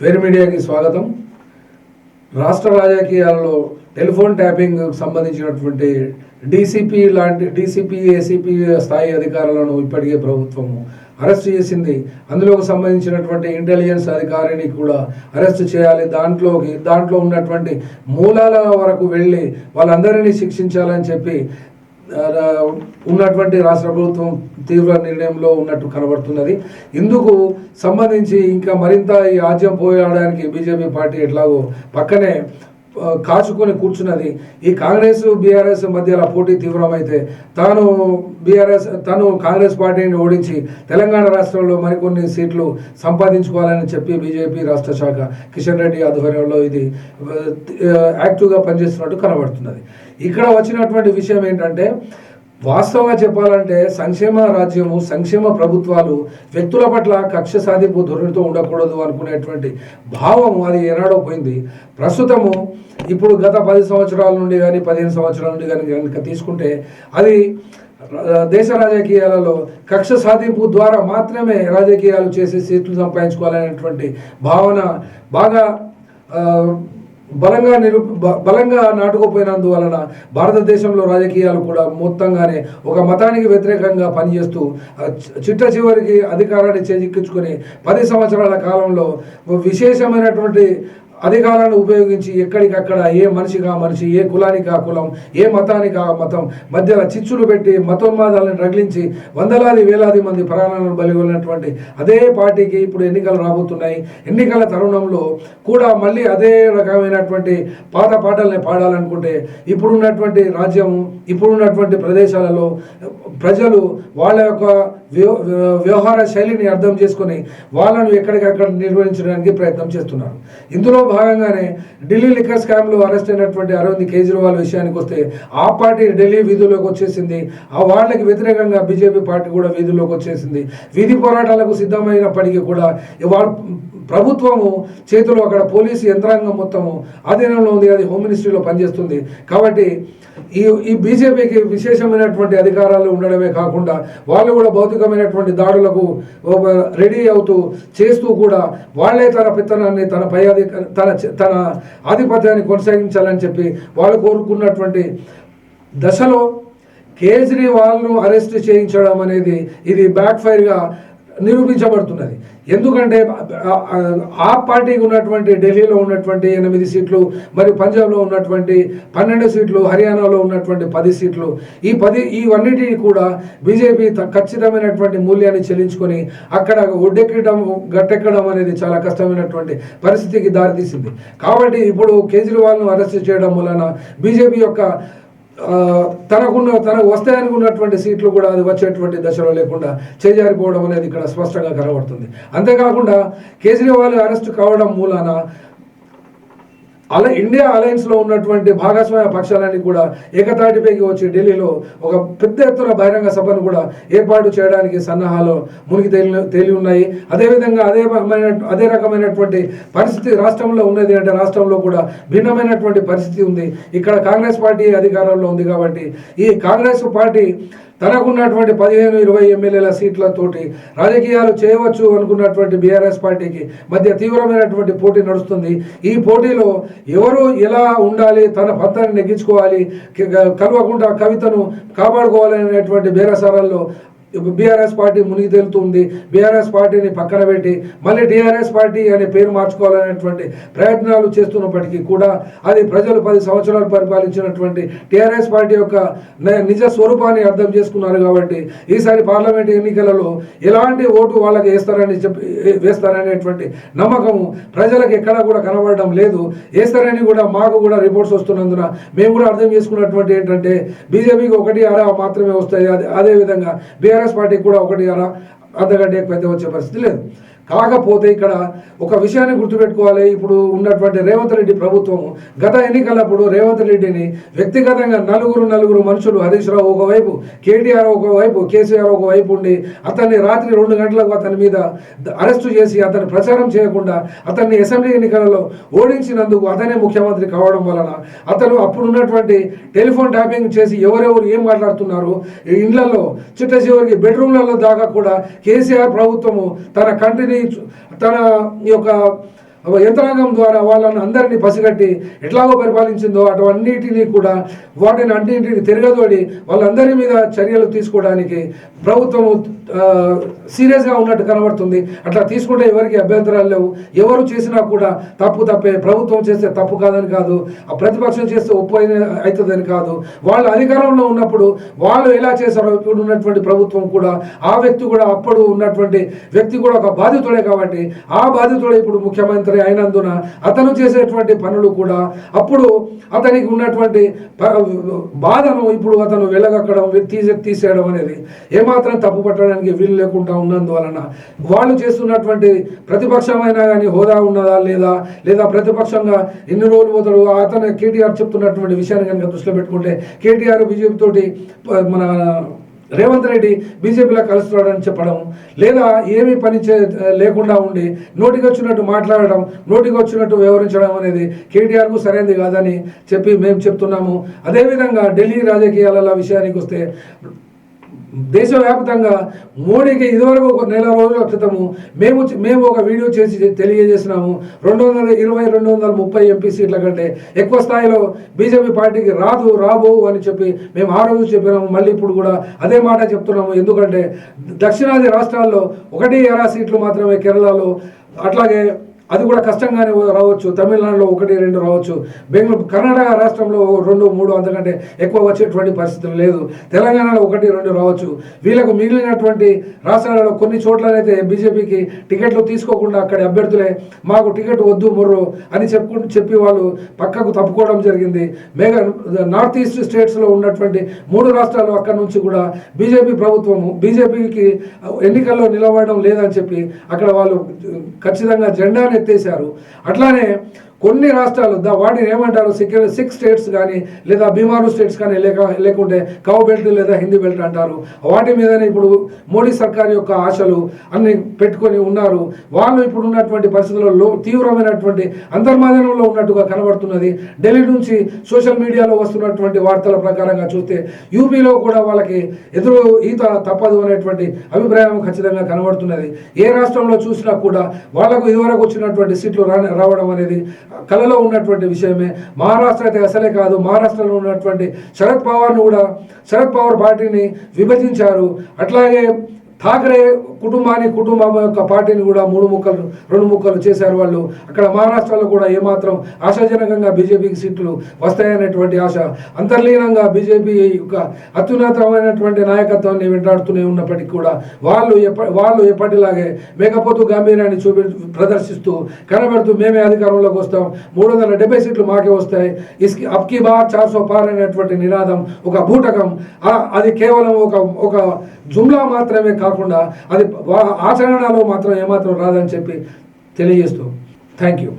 Fair మీడియాకి స్వాగతం. రాష్ట్ర రాజకీయాల్లో టెలిఫోన్ ట్యాపింగ్ సంబంధించినటువంటి డీసీపీ లాంటి డీసీపీ ఏసీపీ స్థాయి అధికారులను ఇప్పటికే ప్రభుత్వము అరెస్ట్ చేసింది. అందులోకి సంబంధించినటువంటి ఇంటెలిజెన్స్ అధికారిని కూడా అరెస్ట్ చేయాలి. దాంట్లోకి దాంట్లో ఉన్నటువంటి మూలాల వరకు వెళ్ళి వాళ్ళందరినీ శిక్షించాలని చెప్పి ఉన్నటువంటి రాష్ట్ర ప్రభుత్వం తీవ్ర నిర్ణయంలో ఉన్నట్టు కనబడుతున్నది. ఇందుకు సంబంధించి ఇంకా మరింత ఈ ఆజ్యం పోయాడడానికి బీజేపీ పార్టీ ఎట్లాగో పక్కనే కాచుకొని కూర్చున్నది. ఈ కాంగ్రెస్ బీఆర్ఎస్ మధ్యలో పోటీ తీవ్రమైతే తాను బీఆర్ఎస్ తను కాంగ్రెస్ పార్టీని ఓడించి తెలంగాణ రాష్ట్రంలో మరికొన్ని సీట్లు సంపాదించుకోవాలని చెప్పి బీజేపీ రాష్ట్ర శాఖ కిషన్ రెడ్డి ఆధ్వర్యంలో ఇది యాక్టివ్గా పనిచేస్తున్నట్టు కనబడుతున్నది. ఇక్కడ వచ్చినటువంటి విషయం ఏంటంటే వాస్తవంగా చెప్పాలంటే సంక్షేమ రాజ్యము సంక్షేమ ప్రభుత్వాలు వ్యక్తుల పట్ల కక్ష సాధింపు ధోరణితో ఉండకూడదు అనుకునేటువంటి భావము అది ఏనాడో పోయింది. ప్రస్తుతము ఇప్పుడు గత పది సంవత్సరాల నుండి కానీ పదిహేను సంవత్సరాల నుండి కానీ కనుక తీసుకుంటే అది దేశ రాజకీయాలలో కక్ష సాధింపు ద్వారా మాత్రమే రాజకీయాలు చేసి సీట్లు సంపాదించుకోవాలనేటువంటి భావన బాగా బలంగా నిరూప బలంగా నాటుకుపోయినందువలన భారతదేశంలో రాజకీయాలు కూడా మొత్తంగానే ఒక మతానికి వ్యతిరేకంగా పనిచేస్తూ చిట్ట చివరికి అధికారాన్ని చేజిక్కించుకొని పది సంవత్సరాల కాలంలో విశేషమైనటువంటి అధికారాన్ని ఉపయోగించి ఎక్కడికక్కడ ఏ మనిషికి ఆ మనిషి ఏ కులానికి ఆ కులం ఏ మతానికి ఆ మతం మధ్యలో చిచ్చులు పెట్టి మతోన్మాదాలను రగిలించి వందలాది వేలాది మంది ప్రాణాలను బలిగొన్నటువంటి అదే పార్టీకి ఇప్పుడు ఎన్నికలు రాబోతున్నాయి. ఎన్నికల తరుణంలో కూడా మళ్ళీ అదే రకమైనటువంటి పాత పాటల్ని పాడాలనుకుంటే ఇప్పుడున్నటువంటి రాజ్యం ఇప్పుడున్నటువంటి ప్రదేశాలలో ప్రజలు వాళ్ళ యొక్క వ్యవహార శైలిని అర్థం చేసుకొని వాళ్ళను ఎక్కడికక్కడ నిర్వహించడానికి ప్రయత్నం చేస్తున్నారు. ఇందులో భాగంగానే ఢిల్లీ లిక్కర్ స్కామ్లో అరెస్ట్ అయినటువంటి అరవింద్ కేజ్రీవాల్ విషయానికి వస్తే ఆ పార్టీ ఢిల్లీ వీధుల్లోకి వచ్చేసింది. ఆ వాళ్ళకి వ్యతిరేకంగా బీజేపీ పార్టీ కూడా వీధుల్లోకి వచ్చేసింది. వీధి పోరాటాలకు సిద్ధమైనప్పటికీ కూడా ఇవాళ ప్రభుత్వము చేతిలో అక్కడ పోలీసు యంత్రాంగం మొత్తము ఆధీనంలో ఉంది అది హోమ్ మినిస్ట్రీలో పనిచేస్తుంది. కాబట్టి ఈ ఈ బీజేపీకి విశేషమైనటువంటి అధికారాలు ఉండడమే కాకుండా వాళ్ళు కూడా భౌతికమైనటువంటి దాడులకు రెడీ అవుతూ చేస్తూ కూడా వాళ్ళే తన పెత్తనాన్ని తన పై అధిక తన తన ఆధిపత్యాన్ని కొనసాగించాలని చెప్పి వాళ్ళు కోరుకున్నటువంటి దశలో కేజ్రీవాల్ను అరెస్ట్ చేయించడం అనేది ఇది బ్యాక్ ఫైర్గా నిరూపించబడుతున్నది. ఎందుకంటే ఆ- పార్టీకి ఉన్నటువంటి ఢిల్లీలో ఉన్నటువంటి ఎనిమిది సీట్లు మరియు పంజాబ్లో ఉన్నటువంటి పన్నెండు సీట్లు హర్యానాలో ఉన్నటువంటి పది సీట్లు ఈ పది ఇవన్నిటిని కూడా బీజేపీ త- ఖచ్చితమైనటువంటి మూల్యాన్ని చెల్లించుకొని అక్కడ ఒడ్డెక్కడం గట్టెక్కడం అనేది చాలా కష్టమైనటువంటి పరిస్థితికి దారితీసింది. కాబట్టి ఇప్పుడు కేజ్రీవాల్ను అరెస్ట్ చేయడం వలన బీజేపీ యొక్క తనకున్న తనకు వస్తాయనుకున్నటువంటి సీట్లు కూడా అది వచ్చేటువంటి దశలో లేకుండా చేజారిపోవడం అనేది ఇక్కడ స్పష్టంగా కనబడుతుంది. అంతేకాకుండా కేజ్రీవాల్ అరెస్ట్ కావడం మూలాన అలా ఇండియా అలయన్స్లో ఉన్నటువంటి భాగస్వామ్య పక్షాలన్నీ కూడా ఏకతాటిపైకి వచ్చి ఢిల్లీలో ఒక పెద్ద ఎత్తున బహిరంగ సభను కూడా ఏర్పాటు చేయడానికి సన్నాహాలు మునిగి తేలి తేలి ఉన్నాయి. అదేవిధంగా అదే రకమైన- అదే రకమైనటువంటి పరిస్థితి రాష్ట్రంలో ఉన్నది అంటే రాష్ట్రంలో కూడా భిన్నమైనటువంటి పరిస్థితి ఉంది. ఇక్కడ కాంగ్రెస్ పార్టీ అధికారంలో ఉంది కాబట్టి ఈ కాంగ్రెస్ పార్టీ తనకున్నటువంటి పదిహేను ఇరవై ఎమ్మెల్యేల సీట్లతోటి రాజకీయాలు చేయవచ్చు అనుకున్నటువంటి బీఆర్ఎస్ పార్టీకి మధ్య తీవ్రమైనటువంటి పోటీ నడుస్తుంది. ఈ పోటీలో ఎవరు ఎలా ఉండాలి తన పత్రాన్ని నెగ్గించుకోవాలి కలవకుండా కల్వకుండా కవితను కాపాడుకోవాలి అనేటువంటి బేరసారాల్లో బీఆర్ఎస్ పార్టీ మునిగి తేలుతుంది. బీఆర్ఎస్ పార్టీని పక్కన పెట్టి మళ్ళీ టీఆర్ఎస్ పార్టీ అనే పేరు మార్చుకోవాలనేటువంటి ప్రయత్నాలు చేస్తున్నప్పటికీ కూడా అది ప్రజలు పది సంవత్సరాలు పరిపాలించినటువంటి టీఆర్ఎస్ పార్టీ యొక్క నిజ స్వరూపాన్ని అర్థం చేసుకున్నారు కాబట్టి ఈసారి పార్లమెంట్ ఎన్నికలలో ఎలాంటి ఓటు వాళ్ళకి వేస్తారని చెప్పి వేస్తారనేటువంటి నమ్మకము ప్రజలకు ఎక్కడా కూడా కనబడడం లేదు. వేస్తారని కూడా మాకు కూడా రిపోర్ట్స్ వస్తున్నందున మేము కూడా అర్థం చేసుకున్నటువంటి ఏంటంటే బీజేపీకి ఒకటి అరా మాత్రమే వస్తాయి. అదే అదేవిధంగా టీఆర్ఎస్ పార్టీకి కూడా ఒకటి అర అర్ధగంట ఎక్కువైతే వచ్చే పరిస్థితి లేదు. కాకపోతే ఇక్కడ ఒక విషయాన్ని గుర్తుపెట్టుకోవాలి. ఇప్పుడు ఉన్నటువంటి రేవంత్ రెడ్డి ప్రభుత్వం గత ఎన్నికలప్పుడు రేవంత్ రెడ్డిని వ్యక్తిగతంగా నలుగురు నలుగురు మనుషులు హరీష్ రావు ఒకవైపు కేటీఆర్ ఒకవైపు కేసీఆర్ ఒకవైపు ఉండి అతన్ని రాత్రి రెండు గంటలకు అతని మీద అరెస్టు చేసి అతన్ని ప్రచారం చేయకుండా అతన్ని అసెంబ్లీ ఎన్నికలలో ఓడించినందుకు అతనే ముఖ్యమంత్రి కావడం వలన అతను అప్పుడున్నటువంటి టెలిఫోన్ ట్యాపింగ్ చేసి ఎవరెవరు ఏం మాట్లాడుతున్నారు ఈ చిట్ట చివరికి బెడ్రూమ్లలో దాకా కూడా కేసీఆర్ ప్రభుత్వము తన కంటిని తన యొక్క యంత్రాంగం ద్వారా వాళ్ళని అందరినీ పసిగట్టి ఎట్లాగో పరిపాలించిందో అటువన్నిటినీ కూడా వాటిని అన్నింటిని తిరగదోడి వాళ్ళందరి మీద చర్యలు తీసుకోవడానికి ప్రభుత్వం సీరియస్గా ఉన్నట్టు కనబడుతుంది. అట్లా తీసుకుంటే ఎవరికి అభ్యంతరాలు లేవు. ఎవరు చేసినా కూడా తప్పు తప్పే. ప్రభుత్వం చేస్తే తప్పు కాదని కాదు. ఆ ప్రతిపక్షం చేస్తే ఒప్పు అవుతుందని కాదు. వాళ్ళు అధికారంలో ఉన్నప్పుడు వాళ్ళు ఎలా చేశారో ఇప్పుడు ఉన్నటువంటి ప్రభుత్వం కూడా ఆ వ్యక్తి కూడా అప్పుడు ఉన్నటువంటి వ్యక్తి కూడా ఒక బాధితుడే కాబట్టి ఆ బాధితుడే ఇప్పుడు ముఖ్యమంత్రి అయినందున అతను చేసేటువంటి పనులు కూడా అప్పుడు అతనికి ఉన్నటువంటి బాధను ఇప్పుడు అతను వెళ్ళగక్కడం తీసే తీసేయడం అనేది ఏమాత్రం తప్పు పట్టడానికి వీలు లేకుండా ఉన్నందువలన వాళ్ళు చేస్తున్నటువంటి ప్రతిపక్షమైనా కానీ హోదా ఉన్నదా లేదా లేదా ప్రతిపక్షంగా ఎన్ని రోజులు పోతాడు అతను కేటీఆర్ చెప్తున్నటువంటి విషయాన్ని కనుక దృష్టిలో పెట్టుకుంటే కేటీఆర్ బీజేపీ తోటి మన రేవంత్ రెడ్డి బీజేపీలో కలుస్తున్నాడని చెప్పడం లేదా ఏమీ పని చే లేకుండా ఉండి నోటికి వచ్చినట్టు మాట్లాడడం నోటికి వచ్చినట్టు వివరించడం అనేది కేటీఆర్కు సరైనది కాదని చెప్పి మేము చెప్తున్నాము. అదేవిధంగా ఢిల్లీ రాజకీయాల విషయానికి వస్తే దేశవ్యాప్తంగా మోడీకి ఇదివరకు ఒక నెల రోజుల క్రితము మేము మేము ఒక వీడియో చేసి తెలియజేసినాము. రెండు వందల ఇరవై రెండు వందల ముప్పై ఎంపీ సీట్ల కంటే ఎక్కువ స్థాయిలో బీజేపీ పార్టీకి రాదు రాబో అని చెప్పి మేము ఆ రోజు చెప్పినాము. మళ్ళీ ఇప్పుడు కూడా అదే మాట చెప్తున్నాము. ఎందుకంటే దక్షిణాది రాష్ట్రాల్లో ఒకటి ఎరా సీట్లు మాత్రమే కేరళలో అట్లాగే అది కూడా కష్టంగానే రావచ్చు. తమిళనాడులో ఒకటి రెండు రావచ్చు. బెంగళూరు కర్ణాటక రాష్ట్రంలో రెండు మూడు అంతకంటే ఎక్కువ వచ్చేటువంటి పరిస్థితులు లేదు. తెలంగాణలో ఒకటి రెండు రావచ్చు. వీళ్ళకు మిగిలినటువంటి రాష్ట్రాలలో కొన్ని చోట్లనైతే బీజేపీకి టికెట్లు తీసుకోకుండా అక్కడి అభ్యర్థులే మాకు టికెట్ వద్దు మొర్రో అని చెప్పుకుంటూ చెప్పి వాళ్ళు పక్కకు తప్పుకోవడం జరిగింది. మేఘ నార్త్ ఈస్ట్ స్టేట్స్లో ఉన్నటువంటి మూడు రాష్ట్రాలు అక్కడ నుంచి కూడా బీజేపీ ప్రభుత్వము బీజేపీకి ఎన్నికల్లో నిలబడడం లేదని చెప్పి అక్కడ వాళ్ళు ఖచ్చితంగా జెండాని ఎత్తేసారు అట్లానే కొన్ని రాష్ట్రాలు దా వాటిని ఏమంటారు? సిక్కి సిక్స్ స్టేట్స్ కానీ లేదా బీమారు స్టేట్స్ కానీ లేక లేకుంటే కౌ బెల్ట్ లేదా హిందీ బెల్ట్ అంటారు. వాటి మీదనే ఇప్పుడు మోడీ సర్కార్ యొక్క ఆశలు అన్ని పెట్టుకొని ఉన్నారు. వాళ్ళు ఇప్పుడు ఉన్నటువంటి పరిస్థితుల్లో తీవ్రమైనటువంటి అంతర్మాదనంలో ఉన్నట్టుగా కనబడుతున్నది. ఢిల్లీ నుంచి సోషల్ మీడియాలో వస్తున్నటువంటి వార్తల ప్రకారంగా చూస్తే యూపీలో కూడా వాళ్ళకి ఎదురు ఈత తప్పదు అనేటువంటి అభిప్రాయం ఖచ్చితంగా కనబడుతున్నది. ఏ రాష్ట్రంలో చూసినా కూడా వాళ్ళకు ఇదివరకు వచ్చినటువంటి సీట్లు రా రావడం అనేది కళలో ఉన్నటువంటి విషయమే. మహారాష్ట్ర అయితే అసలే కాదు. మహారాష్ట్రలో ఉన్నటువంటి శరద్ పవార్ను కూడా శరద్ పవార్ పార్టీని విభజించారు. అట్లాగే ఠాకరే కుటుంబాన్ని కుటుంబం యొక్క పార్టీని కూడా మూడు ముక్కలు రెండు ముక్కలు చేశారు వాళ్ళు. అక్కడ మహారాష్ట్రలో కూడా ఏమాత్రం ఆశాజనకంగా బీజేపీకి సీట్లు వస్తాయనేటువంటి ఆశ అంతర్లీనంగా బీజేపీ యొక్క అత్యున్నతమైనటువంటి నాయకత్వాన్ని వెంటాడుతూనే ఉన్నప్పటికీ కూడా వాళ్ళు ఎప్ప వాళ్ళు ఎప్పటిలాగే మేకపోతు గాంభీర్యాన్ని చూపి ప్రదర్శిస్తూ కనబడుతూ మేమే అధికారంలోకి వస్తాం. మూడు వందల డెబ్బై సీట్లు మాకే వస్తాయి. ఇస్కి అప్కి బార్ చార్సో పార్ అనేటువంటి నినాదం ఒక బూటకం. అది కేవలం ఒక ఒక జుమ్లా మాత్రమే కాదు. కాకుండా అది వా- ఆచరణలో మాత్రం ఏమాత్రం రాదని చెప్పి తెలియజేస్తూ థ్యాంక్ యూ.